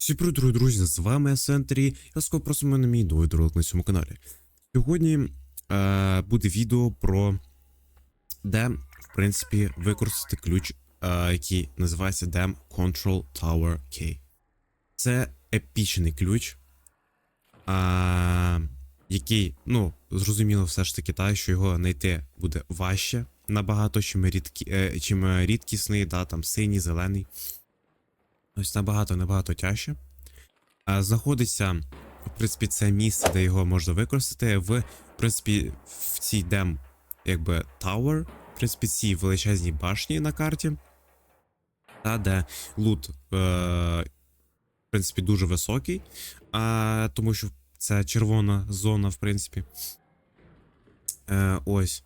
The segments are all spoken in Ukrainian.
Всі привіт, дорогі друзі, з вами Сентрі. Ласкаво просимо на мій новий ролик на цьому каналі. Сьогодні е, буде відео про де, в принципі, використати ключ, е, який називається DEM Control Tower Key. Це епічний ключ, е, який, ну, зрозуміло, все ж таки, так, що його знайти буде важче набагато, чим, рідкі, е, чим рідкісний, да, там синій, зелений. Ось набагато набагато тяжче. А, знаходиться, в принципі, це місце, де його можна використати. В, в принципі, в цій дем, якби Tower, в принципі, цій величезній башні на карті. Та де лут, е, в принципі, дуже високий. А, тому що це червона зона, в принципі. Е, ось.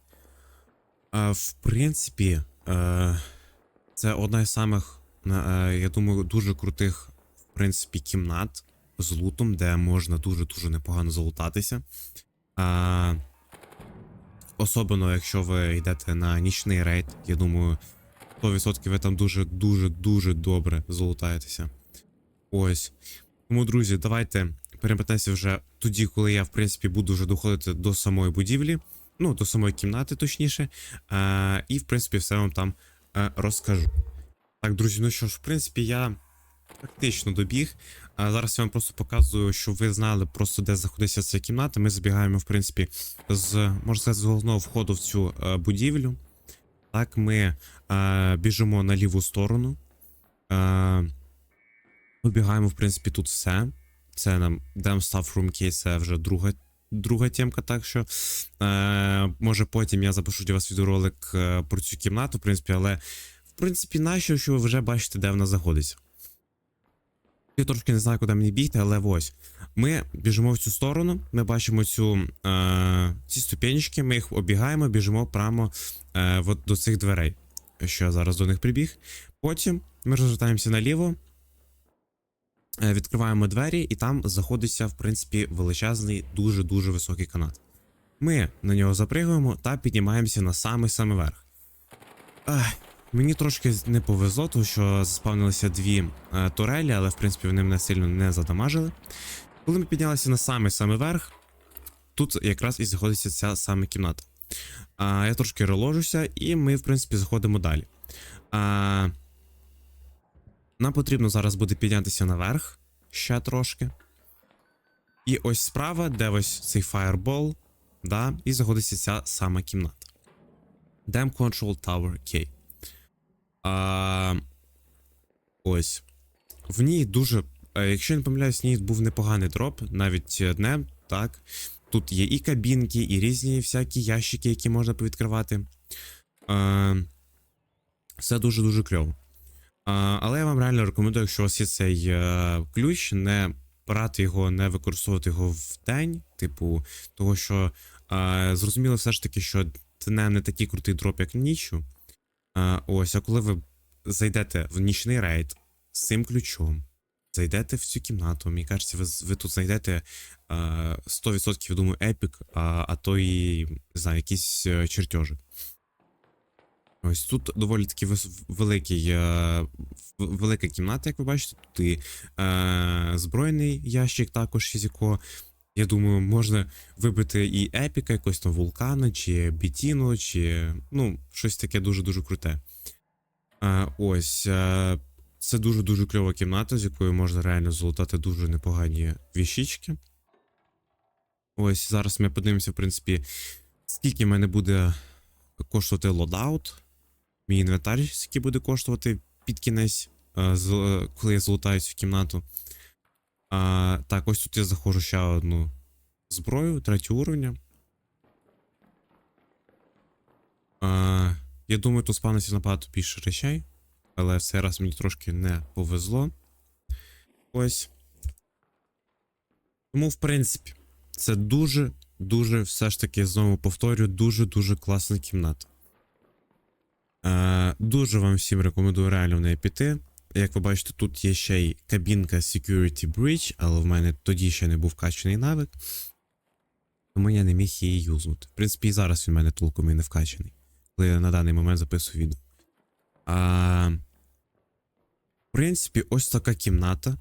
А, в принципі, е, це одна із самих, е, я думаю, дуже крутих, в принципі, кімнат з лутом, де можна дуже-дуже непогано залутатися. А, особливо, якщо ви йдете на нічний рейд, я думаю, 100% ви там дуже-дуже-дуже добре залутаєтеся. Ось. Тому, друзі, давайте переметнемося вже тоді, коли я, в принципі, буду вже доходити до самої будівлі, ну, до самої кімнати, точніше. А, і, в принципі, все вам там е, розкажу. Так, друзі, ну що ж, в принципі, я практично добіг. А зараз я вам просто показую, щоб ви знали просто, де знаходиться ця кімната. Ми забігаємо, в принципі, з, можна сказати, з головного входу в цю е, будівлю. Так, ми е, біжимо на ліву сторону. Е, Обігаємо, в принципі, тут все. Це нам Dem Stuff Room Key, це вже друга, друга темка, так що. Е, може потім я запишу для вас відеоролик е, про цю кімнату, в принципі, але в принципі, нащо, що ви вже бачите, де вона знаходиться. Я трошки не знаю, куди мені бігти, але ось. Ми біжимо в цю сторону, ми бачимо цю, е, ці ступенечки, ми їх обігаємо, біжимо прямо е, от до цих дверей, що я зараз до них прибіг. Потім ми розвертаємося наліво, е, відкриваємо двері, і там знаходиться, в принципі, величезний, дуже-дуже високий канат. Ми на нього запригуємо та піднімаємося на самий-самий верх. Ах, Мені трошки не повезло, тому що заспавнилися дві е, турелі, але в принципі вони мене сильно не задамажили. Коли ми піднялися на самий самий верх, тут якраз і знаходиться ця саме кімната. А, я трошки реложуся, і ми, в принципі, заходимо далі. А, нам потрібно зараз буде піднятися наверх ще трошки. І ось справа, де ось цей фаєрбол, да, і знаходиться ця сама кімната. Dam Control Tower K. А, ось. В ній дуже. е, Якщо я не помиляюсь, в ній був непоганий дроп, навіть е, днем, так. Тут є і кабінки, і різні всякі ящики, які можна повідкривати. А, все дуже-дуже кльово. А, але я вам реально рекомендую, якщо у вас є цей е, ключ, не брати його, не використовувати його в день, типу, того що е, зрозуміло все ж таки, що це не, такий крутий дроп, як нічу. А, ось, а коли ви зайдете в нічний рейд з цим ключом, зайдете в цю кімнату, мені кажеться, ви, ви тут знайдете а, 100%, я думаю, епік, а, а то і не знаю, якісь е, чертежі. Ось тут доволі таки великий, е, велика кімната, як ви бачите. Тут і е, збройний ящик також, із якого, я думаю, можна вибити і епіка, якогось там вулкана, чи бітіну, чи ну, щось таке дуже-дуже круте. Е, ось. Е, це дуже-дуже кльова кімната, з якою можна реально золотати дуже непогані віщички. Ось зараз ми подивимося, в принципі, скільки в мене буде коштувати лодаут. Мій інвентар, який буде коштувати під кінець, коли я залутаю цю кімнату. А, так, ось тут я заходжу ще одну зброю, третього уровня. А, я думаю, тут спавниться набагато більше речей, але в цей раз мені трошки не повезло. Ось. Тому, в принципі, це дуже, дуже, все ж таки, знову повторюю, дуже-дуже класна кімната. Е, дуже вам всім рекомендую реально в неї піти. Як ви бачите, тут є ще й кабінка Security Bridge, але в мене тоді ще не був качаний навик. Тому я не міг її юзнути. В принципі, і зараз він в мене толком і не вкачаний, коли я на даний момент записую відео. А, в принципі, ось така кімната.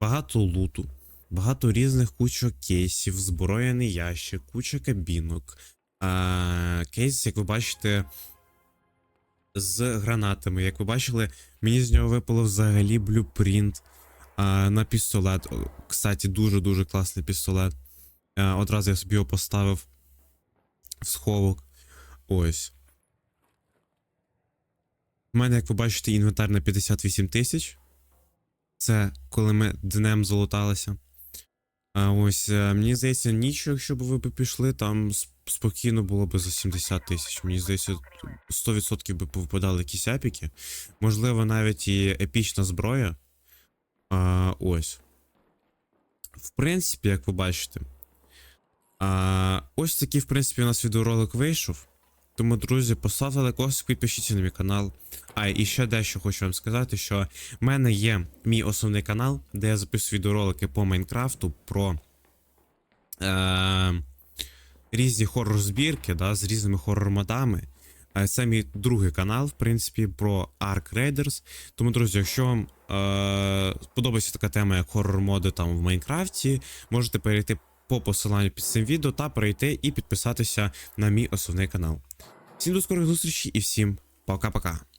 багато луту, багато різних кучок кейсів, зброєний ящик, куча кабінок. А, кейс, як ви бачите, з гранатами. Як ви бачили, мені з нього випало взагалі блюпринт а, на пістолет. Кстати, дуже-дуже класний пістолет. А, одразу я собі його поставив в сховок. Ось. У мене, як ви бачите, інвентар на 58 тисяч. Це коли ми днем залуталися. А ось е, мені здається, ніч, якщо б ви пішли, там с- спокійно було б за 70 тисяч. Мені здається, 100% би повипадали якісь епіки. Можливо, навіть і епічна зброя. А, ось. В принципі, як ви бачите. А, ось такий, в принципі, у нас відеоролик вийшов. Тому, друзі, поставте лайкос, підпишіться на мій канал. А, і ще дещо хочу вам сказати, що в мене є мій основний канал, де я записую відеоролики по Майнкрафту про е, різні хоррор-збірки да, з різними хоррор-модами. Е, Це мій другий канал, в принципі, про Ark Raiders. Тому, друзі, якщо вам е, подобається така тема, як хоррор-моди там в Майнкрафті, можете перейти по посиланню під цим відео та перейти і підписатися на мій основний канал. Всім до скорих зустрічей і всім пока-пока.